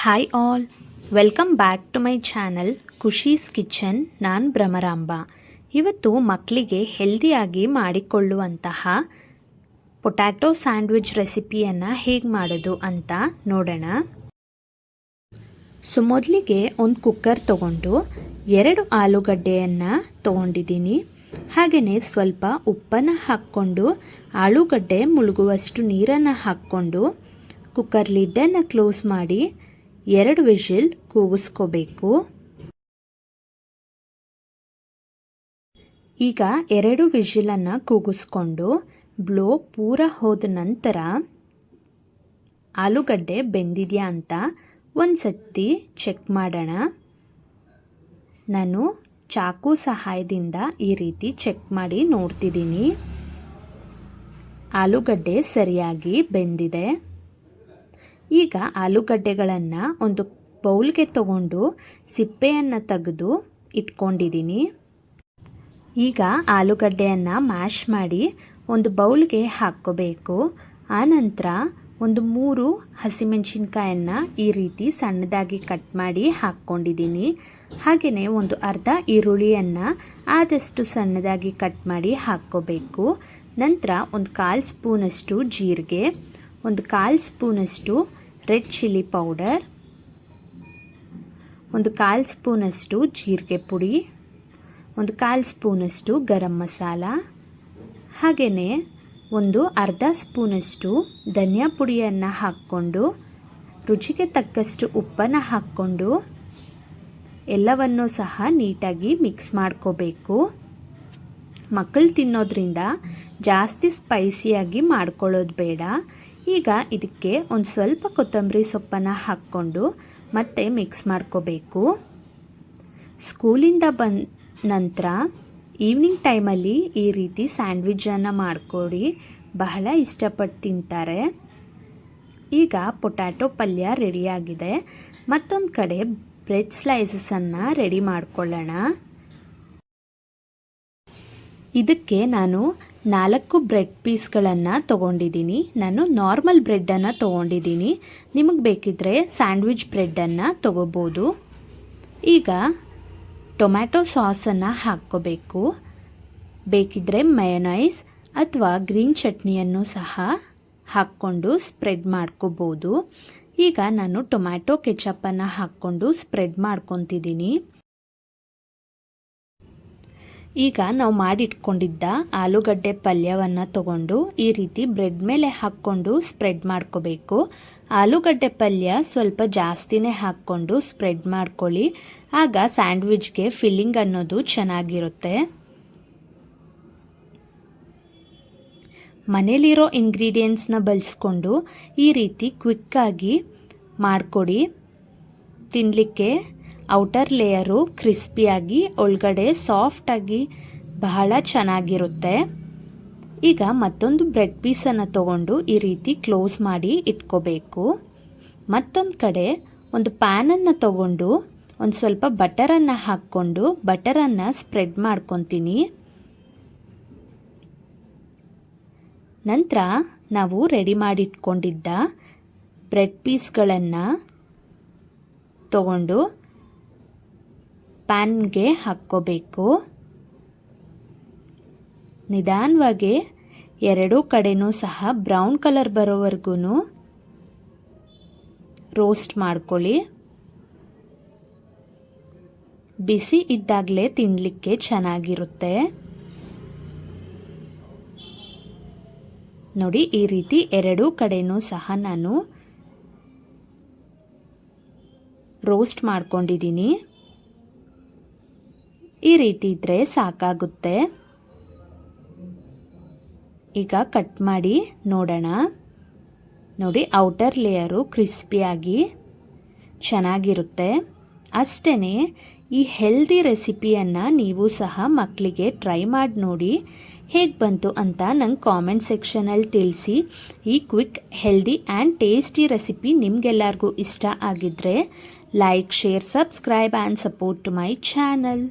Hi all welcome back to my channel Khushi's kitchen ನಾನು ಭ್ರಮರಾಂಬ. ಇವತ್ತು ಮಕ್ಕಳಿಗೆ ಹೆಲ್ದಿಯಾಗಿ ಮಾಡಿಕೊಳ್ಳುವಂತಹ ಪೊಟ್ಯಾಟೊ ಸ್ಯಾಂಡ್ವಿಚ್ ರೆಸಿಪಿಯನ್ನು ಹೇಗೆ ಮಾಡೋದು ಅಂತ ನೋಡೋಣ. ಸೊ, ಮೊದಲಿಗೆ ಒಂದು ಕುಕ್ಕರ್ ತಗೊಂಡು ಎರಡು ಆಲೂಗಡ್ಡೆಯನ್ನು ತೊಗೊಂಡಿದ್ದೀನಿ. ಹಾಗೆಯೇ ಸ್ವಲ್ಪ ಉಪ್ಪನ್ನು ಹಾಕ್ಕೊಂಡು ಆಲೂಗಡ್ಡೆ ಮುಳುಗುವಷ್ಟು ನೀರನ್ನು ಹಾಕ್ಕೊಂಡು ಕುಕ್ಕರ್ ಲಿಡ್ಡನ್ನು ಕ್ಲೋಸ್ ಮಾಡಿ ಎರಡು ವಿಷಿಲ್ ಕೂಗಿಸ್ಕೋಬೇಕು. ಈಗ ಎರಡು ವಿಷಿಲನ್ನು ಕೂಗಿಸ್ಕೊಂಡು ಬ್ಲೋ ಪೂರ ಹೋದ ನಂತರ ಆಲೂಗಡ್ಡೆ ಬೆಂದಿದೆಯಾ ಅಂತ ಒಂದು ಚೆಕ್ ಮಾಡೋಣ. ನಾನು ಚಾಕು ಸಹಾಯದಿಂದ ಈ ರೀತಿ ಚೆಕ್ ಮಾಡಿ ನೋಡ್ತಿದ್ದೀನಿ. ಆಲೂಗಡ್ಡೆ ಸರಿಯಾಗಿ ಬೆಂದಿದೆ. ಈಗ ಆಲೂಗಡ್ಡೆಗಳನ್ನು ಒಂದು ಬೌಲ್ಗೆ ತಗೊಂಡು ಸಿಪ್ಪೆಯನ್ನು ತೆಗೆದು ಇಟ್ಕೊಂಡಿದ್ದೀನಿ. ಈಗ ಆಲೂಗಡ್ಡೆಯನ್ನು ಮ್ಯಾಶ್ ಮಾಡಿ ಒಂದು ಬೌಲ್ಗೆ ಹಾಕ್ಕೋಬೇಕು. ಆನಂತರ ಒಂದು ಮೂರು ಹಸಿಮೆಣಸಿನ್ಕಾಯನ್ನು ಈ ರೀತಿ ಸಣ್ಣದಾಗಿ ಕಟ್ ಮಾಡಿ ಹಾಕ್ಕೊಂಡಿದ್ದೀನಿ. ಹಾಗೆಯೇ ಒಂದು ಅರ್ಧ ಈರುಳ್ಳಿಯನ್ನು ಆದಷ್ಟು ಸಣ್ಣದಾಗಿ ಕಟ್ ಮಾಡಿ ಹಾಕ್ಕೋಬೇಕು. ನಂತರ ಒಂದು ಕಾಲು ಸ್ಪೂನಷ್ಟು ಜೀರಿಗೆ, ಒಂದು ಕಾಲು ಸ್ಪೂನಷ್ಟು ರೆಡ್ ಚಿಲ್ಲಿ ಪೌಡರ್, ಒಂದು ಕಾಲು ಸ್ಪೂನಷ್ಟು ಜೀರಿಗೆ ಪುಡಿ, ಒಂದು ಕಾಲು ಸ್ಪೂನಷ್ಟು ಗರಂ ಮಸಾಲ, ಹಾಗೆಯೇ ಒಂದು ಅರ್ಧ ಸ್ಪೂನಷ್ಟು ಧನಿಯಾ ಪುಡಿಯನ್ನು ಹಾಕ್ಕೊಂಡು, ರುಚಿಗೆ ತಕ್ಕಷ್ಟು ಉಪ್ಪನ್ನು ಹಾಕ್ಕೊಂಡು, ಎಲ್ಲವನ್ನೂ ಸಹ ನೀಟಾಗಿ ಮಿಕ್ಸ್ ಮಾಡ್ಕೋಬೇಕು. ಮಕ್ಕಳು ತಿನ್ನೋದ್ರಿಂದ ಜಾಸ್ತಿ ಸ್ಪೈಸಿಯಾಗಿ ಮಾಡ್ಕೊಳ್ಳೋದು ಬೇಡ. ಈಗ ಇದಕ್ಕೆ ಒಂದು ಸ್ವಲ್ಪ ಕೊತ್ತಂಬರಿ ಸೊಪ್ಪನ್ನು ಹಾಕ್ಕೊಂಡು ಮತ್ತೆ ಮಿಕ್ಸ್ ಮಾಡ್ಕೋಬೇಕು. ಸ್ಕೂಲಿಂದ ಬಂದ ನಂತರ ಈವ್ನಿಂಗ್ ಟೈಮಲ್ಲಿ ಈ ರೀತಿ ಸ್ಯಾಂಡ್ವಿಚನ್ನು ಮಾಡಿಕೊಡಿ. ಬಹಳ ಇಷ್ಟಪಟ್ಟು ತಿಂತಾರೆ. ಈಗ ಪೊಟ್ಯಾಟೊ ಪಲ್ಯ ರೆಡಿಯಾಗಿದೆ ಮತ್ತೊಂದು ಕಡೆ ಬ್ರೆಡ್ ಸ್ಲೈಸಸನ್ನು ರೆಡಿ ಮಾಡ್ಕೊಳ್ಳೋಣ. ಇದಕ್ಕೆ ನಾನು ನಾಲ್ಕು ಬ್ರೆಡ್ ಪೀಸ್ಗಳನ್ನು ತೊಗೊಂಡಿದ್ದೀನಿ. ನಾನು ನಾರ್ಮಲ್ ಬ್ರೆಡ್ಡನ್ನು ತೊಗೊಂಡಿದ್ದೀನಿ. ನಿಮಗೆ ಬೇಕಿದ್ದರೆ ಸ್ಯಾಂಡ್ವಿಚ್ ಬ್ರೆಡ್ಡನ್ನು ತೊಗೋಬೋದು. ಈಗ ಟೊಮ್ಯಾಟೊ ಸಾಸನ್ನು ಹಾಕ್ಕೋಬೇಕು. ಬೇಕಿದ್ದರೆ ಮಯನೈಸ್ ಅಥವಾ ಗ್ರೀನ್ ಚಟ್ನಿಯನ್ನು ಸಹ ಹಾಕ್ಕೊಂಡು ಸ್ಪ್ರೆಡ್ ಮಾಡ್ಕೋಬೋದು. ಈಗ ನಾನು ಟೊಮ್ಯಾಟೊ ಕೆಚಪ್ಪನ್ನು ಹಾಕ್ಕೊಂಡು ಸ್ಪ್ರೆಡ್ ಮಾಡ್ಕೊತಿದ್ದೀನಿ. ಈಗ ನಾವು ಮಾಡಿಟ್ಕೊಂಡಿದ್ದ ಆಲೂಗಡ್ಡೆ ಪಲ್ಯವನ್ನು ತಗೊಂಡು ಈ ರೀತಿ ಬ್ರೆಡ್ ಮೇಲೆ ಹಾಕ್ಕೊಂಡು ಸ್ಪ್ರೆಡ್ ಮಾಡ್ಕೋಬೇಕು. ಆಲೂಗಡ್ಡೆ ಪಲ್ಯ ಸ್ವಲ್ಪ ಜಾಸ್ತಿನೇ ಹಾಕ್ಕೊಂಡು ಸ್ಪ್ರೆಡ್ ಮಾಡ್ಕೊಳ್ಳಿ. ಆಗ ಸ್ಯಾಂಡ್ವಿಚ್ಗೆ ಫಿಲ್ಲಿಂಗ್ ಅನ್ನೋದು ಚೆನ್ನಾಗಿರುತ್ತೆ. ಮನೇಲಿರೋ ಇಂಗ್ರೀಡಿಯೆಂಟ್ಸ್ನ ಬಳಸ್ಕೊಂಡು ಈ ರೀತಿ ಕ್ವಿಕ್ಕಾಗಿ ಮಾಡಿಕೊಡಿ. ತಿನ್ನಲಿಕ್ಕೆ ಔಟರ್ ಲೇಯರು ಕ್ರಿಸ್ಪಿಯಾಗಿ, ಒಳಗಡೆ ಸಾಫ್ಟಾಗಿ ಬಹಳ ಚೆನ್ನಾಗಿರುತ್ತೆ. ಈಗ ಮತ್ತೊಂದು ಬ್ರೆಡ್ ಪೀಸನ್ನು ತಗೊಂಡು ಈ ರೀತಿ ಕ್ಲೋಸ್ ಮಾಡಿ ಇಟ್ಕೋಬೇಕು. ಮತ್ತೊಂದು ಕಡೆ ಒಂದು ಪ್ಯಾನನ್ನು ತಗೊಂಡು ಒಂದು ಸ್ವಲ್ಪ ಬಟರನ್ನು ಹಾಕ್ಕೊಂಡು ಬಟರನ್ನು ಸ್ಪ್ರೆಡ್ ಮಾಡ್ಕೊತೀನಿ. ನಂತರ ನಾವು ರೆಡಿ ಮಾಡಿಟ್ಕೊಂಡಿದ್ದ ಬ್ರೆಡ್ ಪೀಸ್ಗಳನ್ನು ತಗೊಂಡು ಪ್ಯಾನ್ಗೆ ಹಾಕ್ಕೋಬೇಕು. ನಿಧಾನವಾಗಿ ಎರಡೂ ಕಡೆನೂ ಸಹ ಬ್ರೌನ್ ಕಲರ್ ಬರೋವರೆಗೂ ರೋಸ್ಟ್ ಮಾಡ್ಕೊಳ್ಳಿ. ಬಿಸಿ ಇದ್ದಾಗಲೇ ತಿನ್ನಲಿಕ್ಕೆ ಚೆನ್ನಾಗಿರುತ್ತೆ. ನೋಡಿ, ಈ ರೀತಿ ಎರಡೂ ಕಡೆನೂ ಸಹ ನಾನು ರೋಸ್ಟ್ ಮಾಡ್ಕೊಂಡಿದ್ದೀನಿ. ಈ ರೀತಿ ಇದ್ದರೆ ಸಾಕಾಗುತ್ತೆ. ಈಗ ಕಟ್ ಮಾಡಿ ನೋಡೋಣ. ನೋಡಿ, ಔಟರ್ ಲೇಯರು ಕ್ರಿಸ್ಪಿಯಾಗಿ ಚೆನ್ನಾಗಿರುತ್ತೆ. ಅಷ್ಟೇ ಈ ಹೆಲ್ದಿ ರೆಸಿಪಿಯನ್ನು ನೀವು ಸಹ ಮಕ್ಕಳಿಗೆ ಟ್ರೈ ಮಾಡಿ ನೋಡಿ. ಹೇಗೆ ಬಂತು ಅಂತ ನಂಗೆ ಕಾಮೆಂಟ್ ಸೆಕ್ಷನಲ್ಲಿ ತಿಳಿಸಿ. ಈ quick, healthy and tasty recipe ನಿಮಗೆಲ್ಲರಿಗೂ ಇಷ್ಟ ಆಗಿದ್ದರೆ like, share, subscribe and support to my channel.